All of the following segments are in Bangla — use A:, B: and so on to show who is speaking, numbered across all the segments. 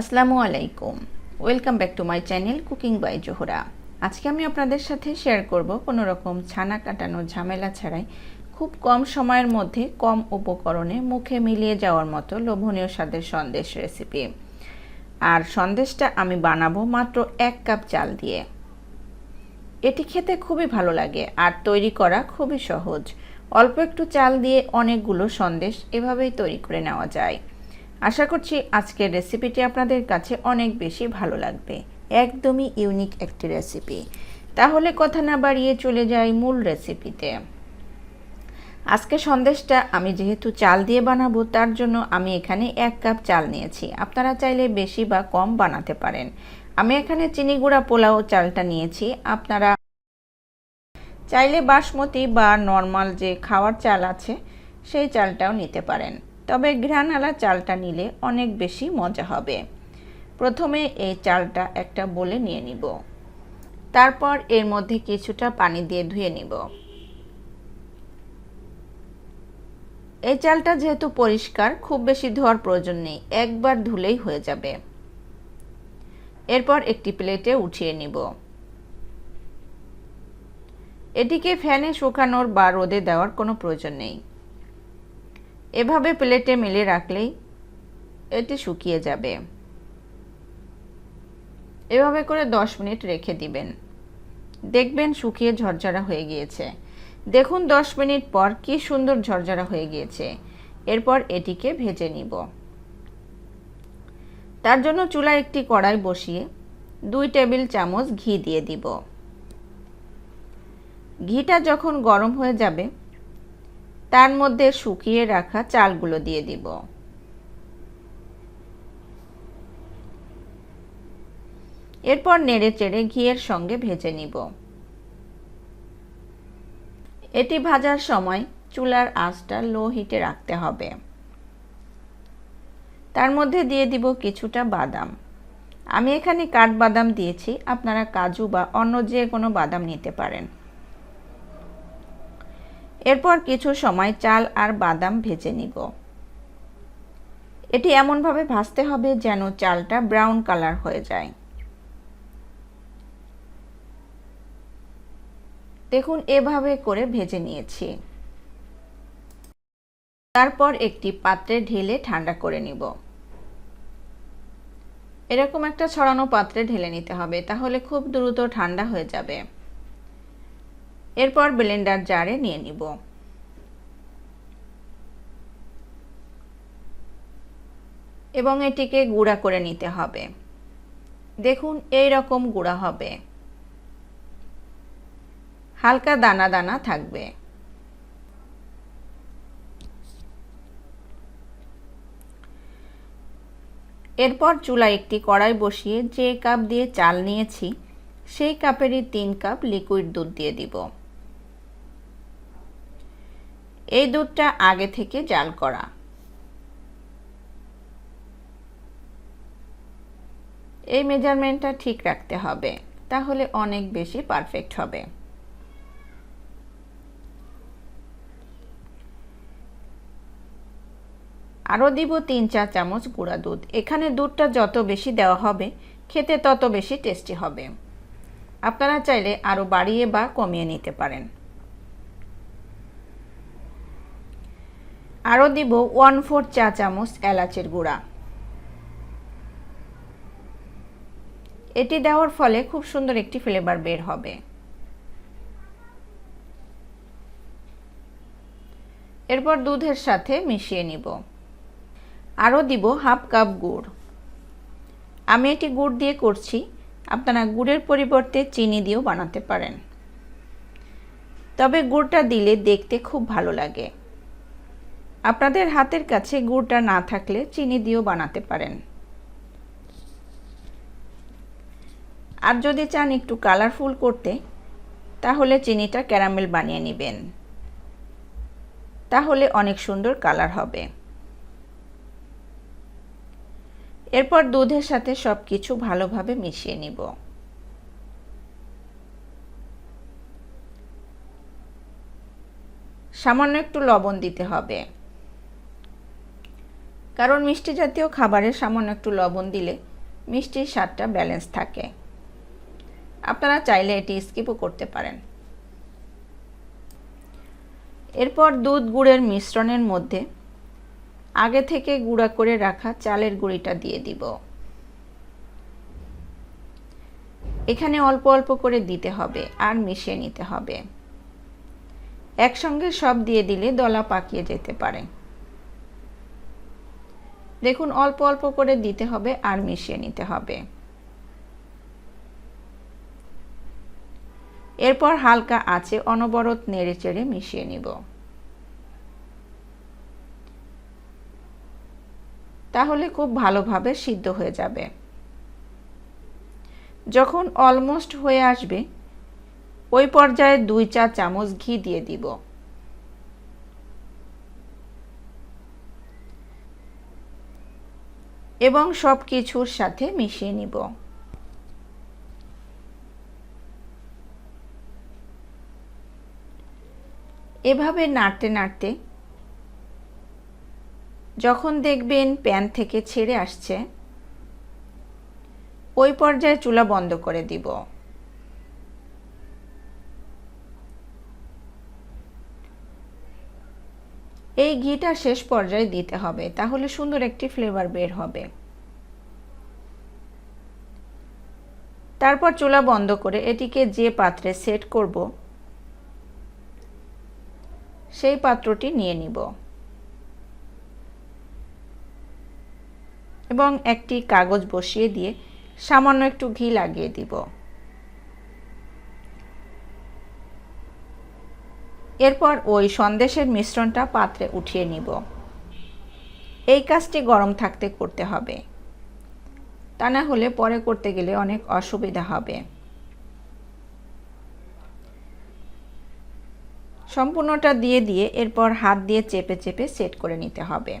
A: আসসালামু আলাইকুম। Welcome back to my channel cooking by Zohra আজকে আমি আপনাদের সাথে শেয়ার করব কোনো রকম ছানা কাটানো ঝামেলা ছাড়াই খুব কম সময়ের মধ্যে কম উপকরণে মুখে মিলিয়ে যাওয়ার মতো লোভনীয় স্বাদের সন্দেশ রেসিপি আর সন্দেশটা আমি বানাবো মাত্র এক কাপ চাল দিয়ে। এটি খেতে খুবই ভালো লাগে আর তৈরি করা খুবই সহজ। অল্প একটু চাল দিয়ে অনেকগুলো সন্দেশ এভাবেই তৈরি করে নেওয়া যায়। আশা করছি আজকের রেসিপিটি আপনাদের কাছে অনেক বেশি ভালো লাগবে। একদমই ইউনিক একটি রেসিপি তাহলে কথা না বাড়িয়ে চলে যাই মূল রেসিপিতে আজকে সন্দেশটা আমি যেহেতু চাল দিয়ে বানাবো, তার জন্য আমি এখানে এক কাপ চাল নিয়েছি। আপনারা চাইলে বেশি বা কম বানাতে পারেন। আমি এখানে চিনি গুঁড়া পোলাও চালটা নিয়েছি। আপনারা চাইলে বাসমতি বা নর্মাল যে খাওয়ার চাল আছে, সেই চালটাও নিতে পারেন। তবে ঘ্রাণালা চালটা নিলে অনেক বেশি মজা হবে। প্রথমে এই চালটা একটা বলে নিয়ে নিব। তারপর এর মধ্যে কিছুটা পানি দিয়ে ধুয়ে নিব। এই চালটা যেহেতু পরিষ্কার, খুব বেশি ধোয়ার প্রয়োজন নেই, একবার ধুলেই হয়ে যাবে। এরপর একটি প্লেটে উঠিয়ে নিব। এটিকে ফ্যানে শুকানোর বা রোদে দেওয়ার কোনো প্রয়োজন নেই। এভাবে প্লেটে মেলে রাখলেই এটি শুকিয়ে যাবে। এভাবে করে দশ মিনিট রেখে দিবেন। দেখবেন শুকিয়ে ঝরঝরা হয়ে গিয়েছে। দেখুন দশ মিনিট পর কি সুন্দর ঝরঝরা হয়ে গিয়েছে। এরপর এটিকে ভেজে নিব। তার জন্য চুলায় একটি কড়াই বসিয়ে দুই টেবিল চামচ ঘি দিয়ে দিব। ঘিটা যখন গরম হয়ে যাবে তার মধ্যে শুকিয়ে রাখা চালগুলো দিয়ে দিব। এরপর নেড়ে চেড়ে ঘিয়ের সঙ্গে ভেজে নিব। এটি ভাজার সময় চুলার আঁচটা লো হিটে রাখতে হবে। তার মধ্যে দিয়ে দিব কিছুটা বাদাম। আমি এখানে কাঠবাদাম দিয়েছি, আপনারা কাজু বা অন্য যে কোনো বাদাম নিতে পারেন। এরপর কিছু সময় চাল আর বাদাম ভেজে নিব। এটি এমনভাবে ভাজতে হবে যেন চালটা ব্রাউন কালার হয়ে যায়। দেখুন, এভাবে করে ভেজে নিয়েছি। তারপর একটি পাত্রে ঢেলে ঠান্ডা করে নিব। এরকম একটা ছড়ানো পাত্রে ঢেলে নিতে হবে, তাহলে খুব দ্রুত ঠান্ডা হয়ে যাবে। এরপর ব্লেন্ডার জারে নিয়ে নিব। এবং এটিকে গুঁড়া করে নিতে হবে। দেখুন, এই রকম গুঁড়া হবে। হালকা দানা দানা থাকবে। এরপর চুলায় একটি কড়াই বসিয়ে যে কাপ দিয়ে চাল নিয়েছি, সেই কাপেরই তিন কাপ লিকুইড দুধ দিয়ে দিব। এই দুধটা আগে থেকে জাল করা। এই মেজারমেন্টটা ঠিক রাখতে হবে, তাহলে অনেক বেশি পারফেক্ট হবে। আরও দিব তিন চা চামচ গুঁড়া দুধ। এখানে দুধটা যত বেশি দেওয়া হবে, খেতে তত বেশি টেস্টি হবে। আপনারা চাইলে আরও বাড়িয়ে বা কমিয়ে নিতে পারেন। আরও দিব ওয়ান ফোর চা চামচ এলাচের গুঁড়া। এটি দেওয়ার ফলে খুব সুন্দর একটি ফ্লেভার বের হবে। এরপর দুধের সাথে মিশিয়ে নিব। আরও দিব হাফ কাপ গুড়। আমি এটি গুড় দিয়ে করছি, আপনারা গুড়ের পরিবর্তে চিনি দিয়েও বানাতে পারেন। তবে গুড়টা দিলে দেখতে খুব ভালো লাগে। আপনাদের হাতের কাছে গুড়টা না থাকলে চিনি দিয়েও বানাতে পারেন। আর যদি চান একটু কালারফুল করতে, তাহলে চিনিটা ক্যারামেল বানিয়ে নেবেন। তাহলে অনেক সুন্দর কালার হবে। এরপর দুধের সাথে সব কিছু ভালোভাবে মিশিয়ে নিব। সামান্য একটু লবণ দিতে হবে। কারণ মিষ্টি জাতীয় খাবারে সামান্য একটু লবণ দিলে মিষ্টির স্বাদটা ব্যালেন্স থাকে। আপনারা চাইলে এটি স্কিপও করতে পারেন। এরপর দুধ গুড়ের মিশ্রণের মধ্যে আগে থেকে গুঁড়া করে রাখা চালের গুঁড়িটা দিয়ে দিব। এখানে অল্প অল্প করে দিতে হবে আর মিশিয়ে নিতে হবে। একসঙ্গে সব দিয়ে দিলে দলা পাকিয়ে যেতে পারে। দেখুন, অল্প অল্প করে দিতে হবে আর মিশিয়ে নিতে হবে। এরপর হালকা আছে অনবরত নেড়ে চেড়ে মিশিয়ে নিব। তাহলে খুব ভালোভাবে সিদ্ধ হয়ে যাবে। যখন অলমোস্ট হয়ে আসবে, ওই পর্যায়ে দুই চা চামচ ঘি দিয়ে দিব। এবং সব কিছুর সাথে মিশিয়ে নিব। এভাবে নাড়তে নাড়তে যখন দেখবেন প্যান থেকে ছেড়ে আসছে, ওই পর্যায়ে চুলা বন্ধ করে দিব। এই ঘিটা শেষ পর্যায়ে দিতে হবে, তাহলে সুন্দর একটি ফ্লেভার বের হবে। তারপর চুলা বন্ধ করে এটিকে যে পাত্রে সেট করব, সেই পাত্রটি নিয়ে নিব। এবং একটি কাগজ বসিয়ে দিয়ে সামান্য একটু ঘি লাগিয়ে দিব। এরপর ওই সন্দেশের মিশ্রণটা পাত্রে উঠিয়ে নিব। এই কাজটি গরম থাকতে করতে হবে। তা না হলে পরে করতে গেলে অনেক অসুবিধা হবে। সম্পূর্ণটা দিয়ে দিয়ে এরপর হাত দিয়ে চেপে চেপে সেট করে নিতে হবে।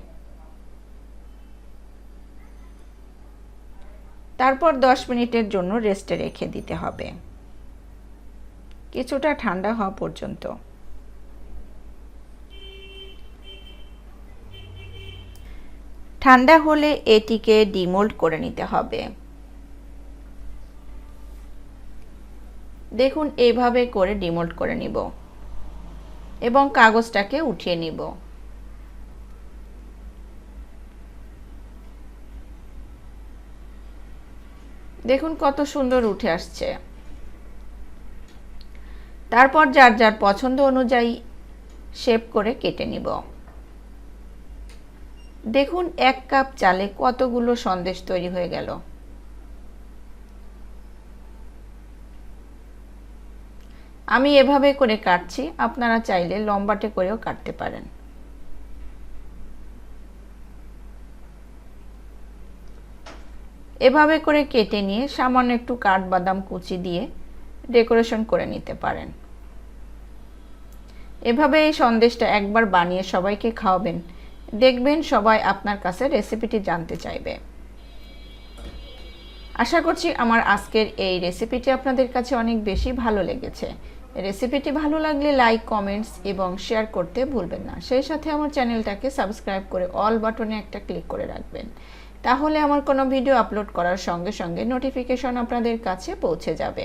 A: তারপর দশ মিনিটের জন্য রেস্টে রেখে দিতে হবে। কিছুটা ঠান্ডা হওয়া পর্যন্ত। ঠান্ডা হলে এটিকে ডিমোল্ড করে নিতে হবে। দেখুন, এইভাবে করে ডিমোল্ড করে নিব এবং কাগজটাকে উঠিয়ে নিব। দেখুন, কত সুন্দর উঠে আসছে। তারপর যার যার পছন্দ অনুযায়ী শেপ করে কেটে নিব। দেখুন, এক কাপ চালে কতগুলো সন্দেশ তৈরি হয়ে গেল। আমি এভাবে করে কাটছি, আপনারা চাইলে লম্বাটে করেও কাটতে পারেন। এভাবে করে কেটে নিয়ে সামান্য একটু কাঠবাদাম কুচি দিয়ে ডেকোরেশন করে নিতে পারেন। এভাবে এই সন্দেশটা একবার বানিয়ে সবাইকে খাওয়াবেন। দেখবেন সবাই আপনার কাছে রেসিপিটি জানতে চাইবে। আশা করছি আমার আজকের এই রেসিপিটি আপনাদের কাছে অনেক বেশি ভালো লেগেছে। রেসিপিটি ভালো লাগলে লাইক কমেন্টস এবং শেয়ার করতে ভুলবেন না। সেই সাথে আমার চ্যানেলটাকে সাবস্ক্রাইব করে অল বাটনে একটা ক্লিক করে রাখবেন। তাহলে আমার কোনো ভিডিও আপলোড করার সঙ্গে সঙ্গে নোটিফিকেশন আপনাদের কাছে পৌঁছে যাবে।